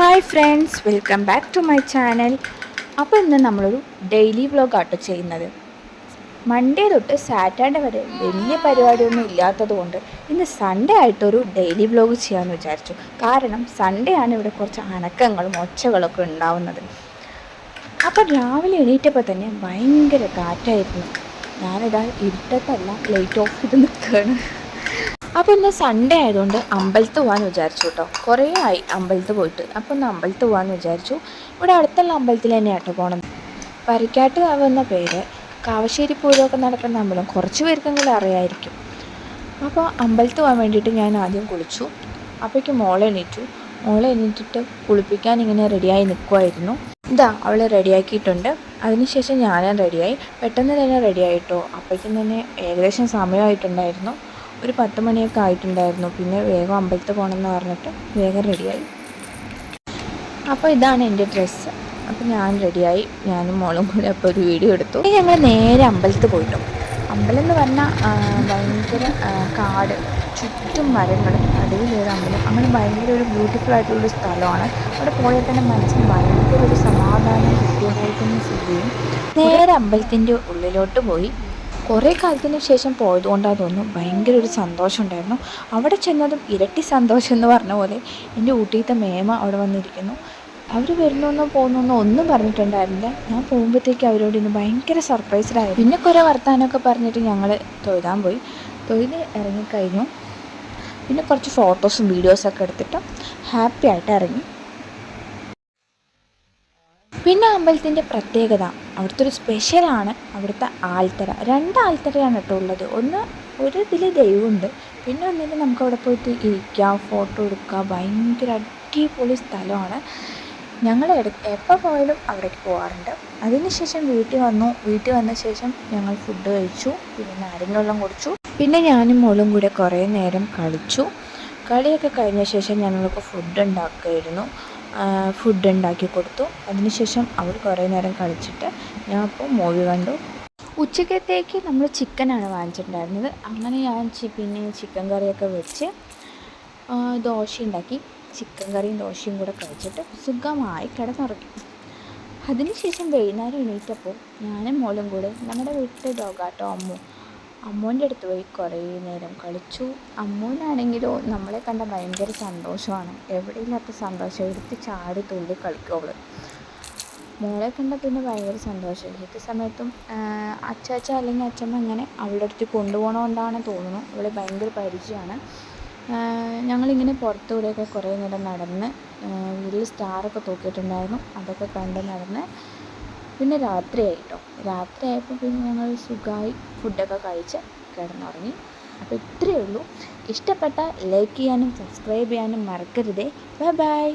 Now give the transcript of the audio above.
Hi friends welcome back to my channel. അപ്പോൾ ഇന്ന് നമ്മളൊരു ഡെയിലി വ്ലോഗ് വ്ളോഗാട്ടോ ചെയ്യുന്നത്. മൺഡേ തൊട്ട് സാറ്റർഡേ വരെ വലിയ പരിപാടിയൊന്നും ഇല്ലാത്തത് കൊണ്ട് ഇന്ന് സൺഡേ ആയിട്ടൊരു ഡെയിലി വ്ലോഗ് ചെയ്യാമെന്ന് വിചാരിച്ചു. കാരണം സൺഡേ ആണ് ഇവിടെ കുറച്ച് അനക്കങ്ങളും ഒച്ചകളൊക്കെ ഉണ്ടാവുന്നത്. അപ്പോൾ രാവിലെ എണീറ്റപ്പോൾ തന്നെ ഭയങ്കര കാറ്റായിരുന്നു. ഞാനിതാ ഇരുട്ടത്തല്ല ലൈറ്റ് ഓഫ് ചെയ്ത് നിൽക്കുകയാണ് അപ്പോൾ ഇന്ന് സൺഡേ ആയതുകൊണ്ട് അമ്പലത്ത് പോകാമെന്ന് വിചാരിച്ചു കേട്ടോ കുറേ ആയി അമ്പലത്ത് പോയിട്ട്. അപ്പോൾ ഒന്ന് അമ്പലത്ത് പോകാമെന്ന് വിചാരിച്ചു. ഇവിടെ അടുത്തുള്ള അമ്പലത്തിൽ തന്നെ ആട്ടോ പോകണം പരിക്കാട്ട് കാവ് എന്ന പേര് കാവശ്ശേരി പൂരമൊക്കെ നടക്കുന്ന അമ്പലം കുറച്ച് പേർക്കെങ്കിലും അറിയായിരിക്കും. അപ്പോൾ അമ്പലത്ത് പോകാൻ വേണ്ടിയിട്ട് ഞാൻ ആദ്യം കുളിച്ചു. അപ്പോഴേക്കും മോളെ എണീറ്റു. മോളെ എണീറ്റിട്ട് കുളിപ്പിക്കാൻ ഇങ്ങനെ റെഡിയായി നിൽക്കുമായിരുന്നു ഇതാ അവളെ റെഡിയാക്കിയിട്ടുണ്ട്. അതിനുശേഷം ഞാനും റെഡിയായി. പെട്ടെന്ന് തന്നെ റെഡിയായിട്ടോ അപ്പോഴേക്കും തന്നെ ഏകദേശം സമയമായിട്ടുണ്ടായിരുന്നു. ഒരു പത്ത് മണിയൊക്കെ ആയിട്ടുണ്ടായിരുന്നു. പിന്നെ വേഗം അമ്പലത്തിൽ പോകണമെന്ന് പറഞ്ഞിട്ട് വേഗം റെഡിയായി. അപ്പോൾ ഇതാണ് എന്റെ ഡ്രസ്സ്. അപ്പോൾ ഞാൻ റെഡിയായി. ഞാനും മോളും കൂടി അപ്പോൾ ഒരു വീഡിയോ എടുത്തു. ഞങ്ങൾ നേരെ അമ്പലത്തിൽ പോയിട്ടു? അമ്പലം എന്ന് പറഞ്ഞാൽ ഭയങ്കര കാട്. ചുറ്റും മരങ്ങൾ. നടുവിലൊരു അമ്പലം. അങ്ങനെ ഭയങ്കര ഒരു ബ്യൂട്ടിഫുൾ ആയിട്ടുള്ളൊരു സ്ഥലമാണ്. അവിടെ പോയാൽ തന്നെ മനസ്സിന് ഭയങ്കര ഒരു സമാധാനം കിട്ടിയ പോലെ തന്നെ ചെയ്യും. നേരെ അമ്പലത്തിന്റെ ഉള്ളിലോട്ട് പോയി. കുറേ കാലത്തിന് ശേഷം പോയതുകൊണ്ടാണ് തോന്നുന്നു ഭയങ്കര ഒരു സന്തോഷമുണ്ടായിരുന്നു അവിടെ ചെന്നതും ഇരട്ടി സന്തോഷം എന്ന് പറഞ്ഞ പോലെ എന്റെ ഊട്ടിയിലത്തെ മേമ അവിടെ വന്നിരിക്കുന്നു. അവർ വരുന്നെന്നോ പോകുന്നെന്നോ ഒന്നും പറഞ്ഞിട്ടുണ്ടായിരുന്നില്ല. ഞാൻ പോകുമ്പോഴത്തേക്ക് അവരോട് ഇന്ന് ഭയങ്കര സർപ്രൈസ്ഡായി പിന്നെ കുറേ വർത്തമാനമൊക്കെ പറഞ്ഞിട്ട് ഞങ്ങൾ തൊഴുതാൻ പോയി. തൊഴുത് ഇറങ്ങിക്കഴിഞ്ഞു. പിന്നെ കുറച്ച് ഫോട്ടോസും വീഡിയോസൊക്കെ എടുത്തിട്ട് ഹാപ്പി ആയിട്ട് ഇറങ്ങി. പിന്നെ അമ്പലത്തിന്റെ പ്രത്യേകത. അവിടുത്തെ ഒരു സ്പെഷ്യലാണ് അവിടുത്തെ ആൽത്തറ രണ്ട് ആൽത്തറയാണ് കേട്ടോ ഉള്ളത്. ഒന്ന് ഒരു ഇതിൽ ദൈവമുണ്ട്. പിന്നെ ഒന്നിൽ നമുക്ക് അവിടെ പോയിട്ട് ഇരിക്കാം ഫോട്ടോ എടുക്കാം. ഭയങ്കര അടിപൊളി സ്ഥലമാണ്. ഞങ്ങൾ എപ്പോൾ പോയാലും അവിടേക്ക് പോകാറുണ്ട് അതിനുശേഷം വീട്ടിൽ വന്നു. വീട്ടിൽ വന്ന ശേഷം ഞങ്ങൾ ഫുഡ് കഴിച്ചു. പിന്നെ നാരങ്ങ വെള്ളം കുടിച്ചു. പിന്നെ ഞാനും മോളും കൂടെ കുറേ നേരം കളിച്ചു. കളിയൊക്കെ കഴിഞ്ഞ ശേഷം ഞങ്ങൾക്ക് ഫുഡ് ഉണ്ടാക്കുമായിരുന്നു ഫുഡ് ഉണ്ടാക്കി കൊടുത്തു. അതിനുശേഷം അവർ കുറേ നേരം കളിച്ചിട്ട് ഞാൻ അപ്പോൾ മൂവി കണ്ടു. ഉച്ചക്കത്തേക്ക് നമ്മൾ ചിക്കനാണ് വാങ്ങിച്ചിട്ടുണ്ടായിരുന്നത്. അങ്ങനെ ഞാൻ പിന്നെ ചിക്കൻ കറിയൊക്കെ വെച്ച് ദോശ ഉണ്ടാക്കി. ചിക്കൻ കറിയും ദോശയും കൂടെ കഴിച്ചിട്ട് സുഖമായി കിടന്നുറങ്ങി. അതിനുശേഷം വൈകുന്നേരം എണീറ്റപ്പോൾ ഞാനും മോളും കൂടെ നമ്മുടെ വീട്ടിലെ ഡോഗാട്ടോ അമ്മു അമ്മൂന്റെ അടുത്ത് പോയി കുറേ നേരം കളിച്ചു. അമ്മൂനാണെങ്കിലോ നമ്മളെ കണ്ട ഭയങ്കര സന്തോഷമാണ്. എവിടെയില്ലാത്ത സന്തോഷം. എടുത്ത് ചാടി തുള്ളി കളിക്കും അവൾ. മോളെ കണ്ട പിന്നെ ഭയങ്കര സന്തോഷം. ഏത് സമയത്തും അച്ചാച്ച അല്ലെങ്കിൽ അച്ഛമ്മ ഇങ്ങനെ അവളുടെ അടുത്ത് കൊണ്ടുപോകണോണ്ടാണ് തോന്നുന്നു. അവളെ ഭയങ്കര പരിചയമാണ്. ഞങ്ങളിങ്ങനെ പുറത്തൂടെയൊക്കെ കുറേ നേരം നടന്ന് വീട്ടിൽ സ്റ്റാറൊക്കെ തൂക്കിയിട്ടുണ്ടായിരുന്നു. അതൊക്കെ കണ്ട് നടന്ന് പിന്നെ രാത്രിയായിട്ടോ. രാത്രിയായപ്പോൾ പിന്നെ ഞങ്ങൾ സുഖമായി ഫുഡൊക്കെ കഴിച്ച് കിടന്നുറങ്ങി. അപ്പോൾ ഇത്രയേ ഉള്ളൂ. ഇഷ്ടപ്പെട്ട ലൈക്ക് ചെയ്യാനും സബ്സ്ക്രൈബ് ചെയ്യാനും മറക്കരുതേ. Bye bye